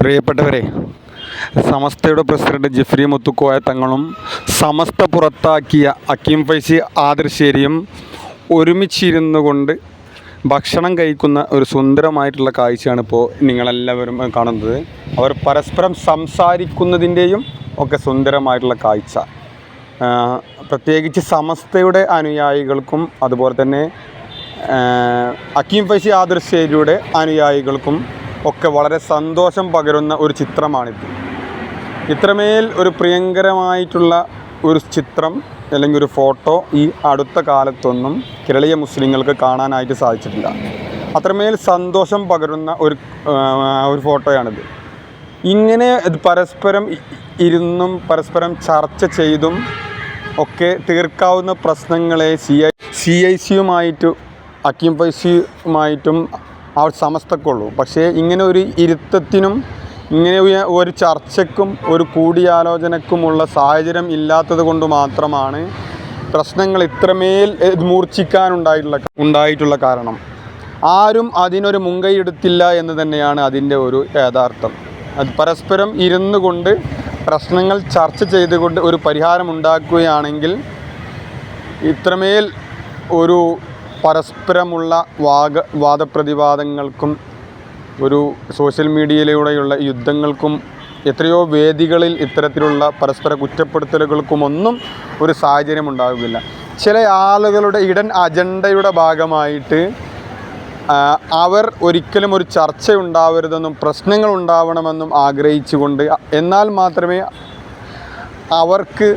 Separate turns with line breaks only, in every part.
പ്രിയപ്പെട്ടവരെ സമസ്തയുടെ പ്രസിഡന്റ് ജിഫ്രി മുത്തുക്കോയ തങ്ങളും സമസ്ത പുറത്താക്കിയ അക്കീം ഫൈസി ആദർശേരിയും ഒരുമിച്ചിരുന്നു കൊണ്ട് ഭക്ഷണം കഴിക്കുന്ന ഒരു സുന്ദരമായിട്ടുള്ള കാഴ്ചയാണ് ഇപ്പോൾ നിങ്ങളെല്ലാവരും കാണുന്നത്. അവർ പരസ്പരം സംസാരിക്കുന്നതിന്റെയും ഒക്കെ സുന്ദരമായിട്ടുള്ള കാഴ്ച. പ്രത്യേകിച്ച് സമസ്തയുടെ അനുയായികൾക്കും അതുപോലെ തന്നെ അക്കീം ഫൈസി ആദർശേരിയുടെ അനുയായികൾക്കും ഒക്കെ വളരെ സന്തോഷം പകരുന്ന ഒരു ചിത്രമാണിത്. ഇത്രമേൽ ഒരു പ്രിയങ്കരമായിട്ടുള്ള ഒരു ചിത്രം അല്ലെങ്കിൽ ഒരു ഫോട്ടോ ഈ അടുത്ത കാലത്തൊന്നും കേരളീയ മുസ്ലിങ്ങൾക്ക് കാണാനായിട്ട് സാധിച്ചിട്ടില്ല. അത്രമേൽ സന്തോഷം പകരുന്ന ഒരു ഒരു ഫോട്ടോയാണിത്. ഇങ്ങനെ പരസ്പരം ഇരുന്നും പരസ്പരം ചർച്ച ചെയ്തും ഒക്കെ തീർക്കാവുന്ന പ്രശ്നങ്ങളെ സി ഐ സി ഐ സിയുമായിട്ട് അക്കീം ആ സമസ്തക്കുള്ളൂ. പക്ഷേ ഇങ്ങനെ ഒരു ഇരുത്തത്തിനും ഇങ്ങനെ ഒരു- ചർച്ചയ്ക്കും ഒരു കൂടിയാലോചനക്കുമുള്ള സാഹചര്യം ഇല്ലാത്തത് കൊണ്ട് മാത്രമാണ് പ്രശ്നങ്ങൾ ഇത്രമേൽ മൂർച്ഛിക്കാനുണ്ടായിട്ടുള്ള ഉണ്ടായിട്ടുള്ള കാരണം. ആരും അതിനൊരു മുൻകൈ എടുത്തില്ല എന്ന് തന്നെയാണ് അതിന്റെ ഒരു യഥാർത്ഥം. അത് പരസ്പരം ഇരുന്നു കൊണ്ട് പ്രശ്നങ്ങൾ ചർച്ച ചെയ്തുകൊണ്ട് ഒരു പരിഹാരം ഉണ്ടാക്കുകയാണെങ്കിൽ ഇത്രമേൽ ഒരു പരസ്പരമുള്ള വാഗ വാദപ്രതിവാദങ്ങൾക്കും ഒരു സോഷ്യൽ മീഡിയയിലൂടെയുള്ള യുദ്ധങ്ങൾക്കും എത്രയോ വേദികളിൽ ഇത്തരത്തിലുള്ള പരസ്പര കുറ്റപ്പെടുത്തലുകൾക്കുമൊന്നും ഒരു സാഹചര്യം ഉണ്ടാകുകയില്ല ചില ആളുകളുടെ ഇടൻ അജണ്ടയുടെ ഭാഗമായിട്ട് അവർ ഒരിക്കലും ഒരു ചർച്ച ഉണ്ടാവരുതെന്നും പ്രശ്നങ്ങൾ ഉണ്ടാവണമെന്നും ആഗ്രഹിച്ചുകൊണ്ട് എന്നാൽ മാത്രമേ അവർക്ക്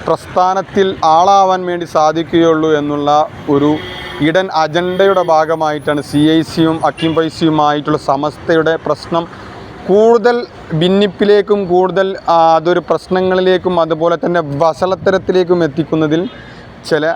പ്രസ്ഥാനത്തിൽ ആളാവാൻ വേണ്ടി സാധിക്കുകയുള്ളൂ എന്നുള്ള ഒരു ഇടൻ അജണ്ടയുടെ ഭാഗമായിട്ടാണ് സി ഐ സിയും അക്കിം പൈസിയുമായിട്ടുള്ള സമസ്തയുടെ പ്രശ്നം കൂടുതൽ ഭിന്നിപ്പിലേക്കും കൂടുതൽ അതൊരു പ്രശ്നങ്ങളിലേക്കും അതുപോലെ തന്നെ വസളത്തരത്തിലേക്കും എത്തിക്കുന്നതിൽ ചില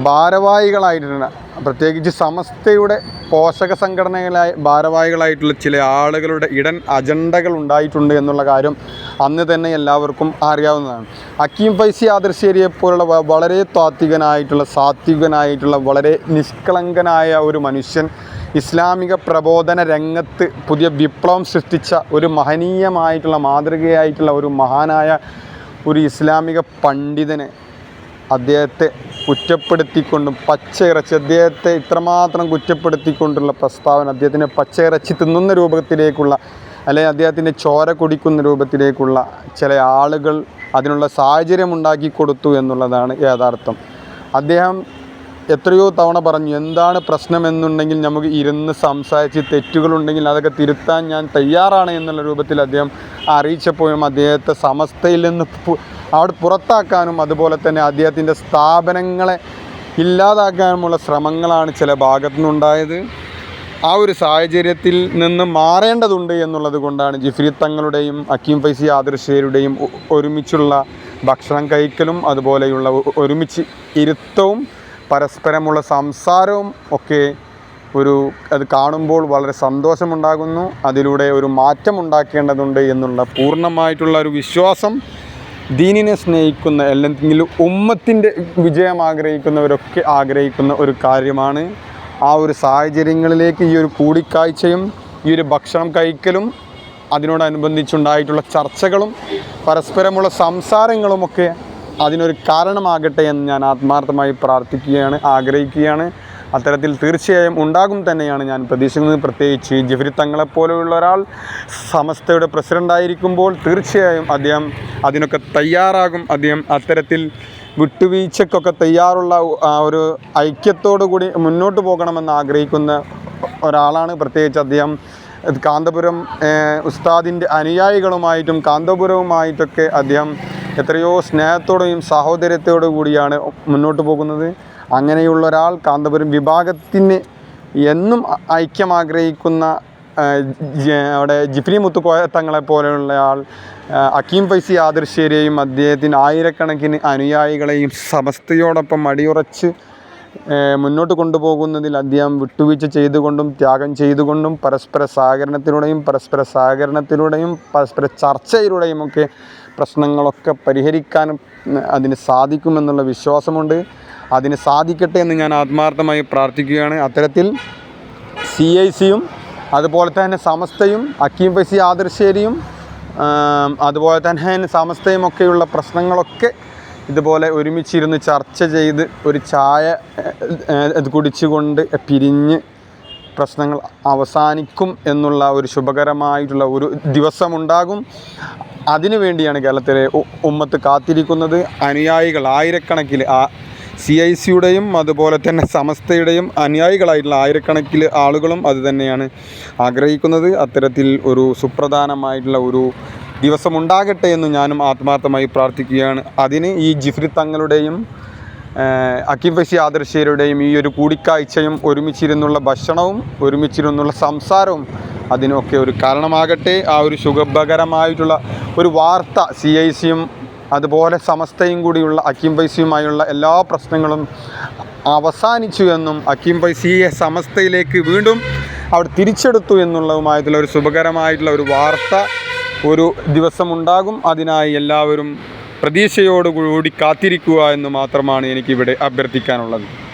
ഭാരവാഹികളായിട്ടുണ്ട് പ്രത്യേകിച്ച് സമസ്തയുടെ പോഷക സംഘടനകളായ ഭാരവാഹികളായിട്ടുള്ള ചില ആളുകളുടെ ഇടൻ അജണ്ടകൾ ഉണ്ടായിട്ടുണ്ട് എന്നുള്ള കാര്യം അന്ന് തന്നെ എല്ലാവർക്കും അറിയാവുന്നതാണ്. അക്കീം ഫൈസി ആദർശേരിയെ പോലുള്ള വളരെ താത്വികനായിട്ടുള്ള സാത്വികനായിട്ടുള്ള വളരെ നിഷ്കളങ്കനായ ഒരു മനുഷ്യൻ ഇസ്ലാമിക പ്രബോധന രംഗത്ത് പുതിയ വിപ്ലവം സൃഷ്ടിച്ച ഒരു മഹനീയമായിട്ടുള്ള മാതൃകയായിട്ടുള്ള ഒരു മഹാനായ ഒരു ഇസ്ലാമിക പണ്ഡിതനെ അദ്ദേഹത്തെ കുറ്റപ്പെടുത്തിക്കൊണ്ടും പച്ചയിറച്ചി അദ്ദേഹത്തെ ഇത്രമാത്രം കുറ്റപ്പെടുത്തിക്കൊണ്ടുള്ള പ്രസ്താവന അദ്ദേഹത്തിനെ പച്ചയിറച്ചി തിന്നുന്ന രൂപത്തിലേക്കുള്ള അല്ലെങ്കിൽ അദ്ദേഹത്തിന്റെ ചോര കുടിക്കുന്ന രൂപത്തിലേക്കുള്ള ചില ആളുകൾ അതിനുള്ള സാഹചര്യം ഉണ്ടാക്കി കൊടുത്തു എന്നുള്ളതാണ് യാഥാർത്ഥ്യം. അദ്ദേഹം എത്രയോ തവണ പറഞ്ഞു എന്താണ് പ്രശ്നമെന്നുണ്ടെങ്കിൽ നമുക്ക് ഇരുന്ന് സംസാരിച്ച് തെറ്റുകളുണ്ടെങ്കിൽ അതൊക്കെ തിരുത്താൻ ഞാൻ തയ്യാറാണ് എന്നുള്ള രൂപത്തിൽ അദ്ദേഹം അറിയിച്ചപ്പോഴും അദ്ദേഹത്തെ സമസ്തയിൽ നിന്ന് അവിടെ പുറത്താക്കാനും അതുപോലെ തന്നെ അദ്ദേഹത്തിന്റെ സ്ഥാപനങ്ങളെ ഇല്ലാതാക്കാനുമുള്ള ശ്രമങ്ങളാണ് ചില ഭാഗത്തു നിന്നുണ്ടായത് ആ ഒരു സാഹചര്യത്തിൽ നിന്ന് മാറേണ്ടതുണ്ട് എന്നുള്ളത് കൊണ്ടാണ് ജിഫ്രി തങ്ങളുടെയും അക്കീം ഫൈസി ആദർശേരുടെയും ഒ- ഒരുമിച്ചുള്ള ഭക്ഷണം കഴിക്കലും അതുപോലെയുള്ള ഒരുമിച്ച് ഇരുത്തവും പരസ്പരമുള്ള സംസാരവും ഒക്കെ ഒരു അത് കാണുമ്പോൾ വളരെ സന്തോഷമുണ്ടാകുന്നു. അതിലൂടെ ഒരു മാറ്റം ഉണ്ടാക്കേണ്ടതുണ്ട് എന്നുള്ള പൂർണമായിട്ടുള്ള ഒരു വിശ്വാസം ദീനിനെ സ്നേഹിക്കുന്ന അല്ലെങ്കിൽ ഉമ്മത്തിന്റെ വിജയം ആഗ്രഹിക്കുന്നവരൊക്കെ ആഗ്രഹിക്കുന്ന ഒരു കാര്യമാണ്. ആ ഒരു സാഹചര്യങ്ങളിലേക്ക് ഈ ഒരു കൂടിക്കാഴ്ചയും ഈ ഒരു ഭക്ഷണം കഴിക്കലും അതിനോടനുബന്ധിച്ചുണ്ടായിട്ടുള്ള ചർച്ചകളും പരസ്പരമുള്ള സംസാരങ്ങളുമൊക്കെ അതിനൊരു കാരണമാകട്ടെ എന്ന് ഞാൻ ആത്മാർത്ഥമായി പ്രാർത്ഥിക്കുകയാണ് ആഗ്രഹിക്കുകയാണ്. അത്തരത്തിൽ തീർച്ചയായും ഉണ്ടാകും തന്നെയാണ് ഞാൻ പ്രതീക്ഷിക്കുന്നത്. പ്രത്യേകിച്ച് ജിഫരി തങ്ങളെപ്പോലെയുള്ള ഒരാൾ സമസ്തയുടെ പ്രസിഡന്റായിരിക്കുമ്പോൾ തീർച്ചയായും അദ്ദേഹം അതിനൊക്കെ തയ്യാറാകും. അദ്ദേഹം അത്തരത്തിൽ വിട്ടുവീഴ്ചക്കൊക്കെ തയ്യാറുള്ള ഒരു ഐക്യത്തോടു കൂടി മുന്നോട്ട് പോകണമെന്ന് ആഗ്രഹിക്കുന്ന ഒരാളാണ്. പ്രത്യേകിച്ച് അദ്ദേഹം കാന്തപുരം ഉസ്താദിന്റെ അനുയായികളുമായിട്ടും കാന്തപുരവുമായിട്ടൊക്കെ അദ്ദേഹം എത്രയോ സ്നേഹത്തോടെയും സാഹോദര്യത്തോടു കൂടിയാണ് മുന്നോട്ട് പോകുന്നത്. അങ്ങനെയുള്ള ഒരാൾ കാന്തപുരം വിഭാഗത്തിന് എന്നും ഐക്യം ആഗ്രഹിക്കുന്ന അവിടെ ജിഫ്രി മുത്തുക്കോയ തങ്ങളെ പോലെയുള്ള ആൾ അക്കീം ഫൈസി ആദർശേരെയും അദ്ദേഹത്തിന് ആയിരക്കണക്കിന് അനുയായികളെയും സമസ്തയോടൊപ്പം അടിയുറച്ച് മുന്നോട്ട് കൊണ്ടുപോകുന്നതിൽ അദ്ദേഹം വിട്ടുവീഴ്ച ചെയ്തുകൊണ്ടും ത്യാഗം ചെയ്തുകൊണ്ടും പരസ്പര സഹകരണത്തിലൂടെയും പരസ്പര സഹകരണത്തിലൂടെയും പരസ്പര ചർച്ചയിലൂടെയും ഒക്കെ പ്രശ്നങ്ങളൊക്കെ പരിഹരിക്കാനും അതിന് സാധിക്കുമെന്നുള്ള വിശ്വാസമുണ്ട്. അതിന് സാധിക്കട്ടെ എന്ന് ഞാൻ ആത്മാർത്ഥമായി പ്രാർത്ഥിക്കുകയാണ്. അത്തരത്തിൽ സി ഐ സിയും അതുപോലെ തന്നെ സമസ്തയും അക്കീം ഫൈസി ആദർശേരിയും അതുപോലെ തന്നെ സമസ്തയും ഒക്കെയുള്ള പ്രശ്നങ്ങളൊക്കെ ഇതുപോലെ ഒരുമിച്ചിരുന്ന് ചർച്ച ചെയ്ത് ഒരു ചായ കുടിച്ചുകൊണ്ട് പിരിഞ്ഞ് പ്രശ്നങ്ങൾ അവസാനിക്കും എന്നുള്ള ഒരു ശുഭകരമായിട്ടുള്ള ഒരു ദിവസമുണ്ടാകും. അതിനു വേണ്ടിയാണ് കേരളത്തിലെ ഉമ്മത്ത് കാത്തിരിക്കുന്നത്. അനുയായികൾ ആയിരക്കണക്കിൽ സി ഐ സിയുടെയും അതുപോലെ തന്നെ സമസ്തയുടെയും അനുയായികളായിട്ടുള്ള ആയിരക്കണക്കിൽ ആളുകളും അത് തന്നെയാണ് ആഗ്രഹിക്കുന്നത്. അത്തരത്തിൽ ഒരു സുപ്രധാനമായിട്ടുള്ള ഒരു ദിവസമുണ്ടാകട്ടെ എന്ന് ഞാനും ആത്മാർത്ഥമായി പ്രാർത്ഥിക്കുകയാണ്. അതിന് ഈ ജിഫ്രി തങ്ങളുടെയും അക്കിം ബഷി ഫൈസി ആദർശീയരുടെയും ഈ ഒരു കൂടിക്കാഴ്ചയും ഒരുമിച്ചിരുന്നുള്ള ഭക്ഷണവും ഒരുമിച്ചിരുന്നുള്ള സംസാരവും അതിനൊക്കെ ഒരു കാരണമാകട്ടെ. ആ ഒരു സുഖകരമായിട്ടുള്ള ഒരു വാർത്ത സി ഐ സിയും അതുപോലെ സമസ്തയും കൂടിയുള്ള അക്കീം പൈസയുമായുള്ള എല്ലാ പ്രശ്നങ്ങളും അവസാനിച്ചു എന്നും അക്കീം പൈസയെ സമസ്തയിലേക്ക് വീണ്ടും അവിടെ തിരിച്ചെടുത്തു എന്നുള്ളതുമായിട്ടുള്ള ഒരു ശുഭകരമായിട്ടുള്ള ഒരു വാർത്ത ഒരു ദിവസമുണ്ടാകും. അതിനായി എല്ലാവരും പ്രതീക്ഷയോടുകൂടി കാത്തിരിക്കുക എന്ന് മാത്രമാണ് എനിക്കിവിടെ അഭ്യർത്ഥിക്കാനുള്ളത്.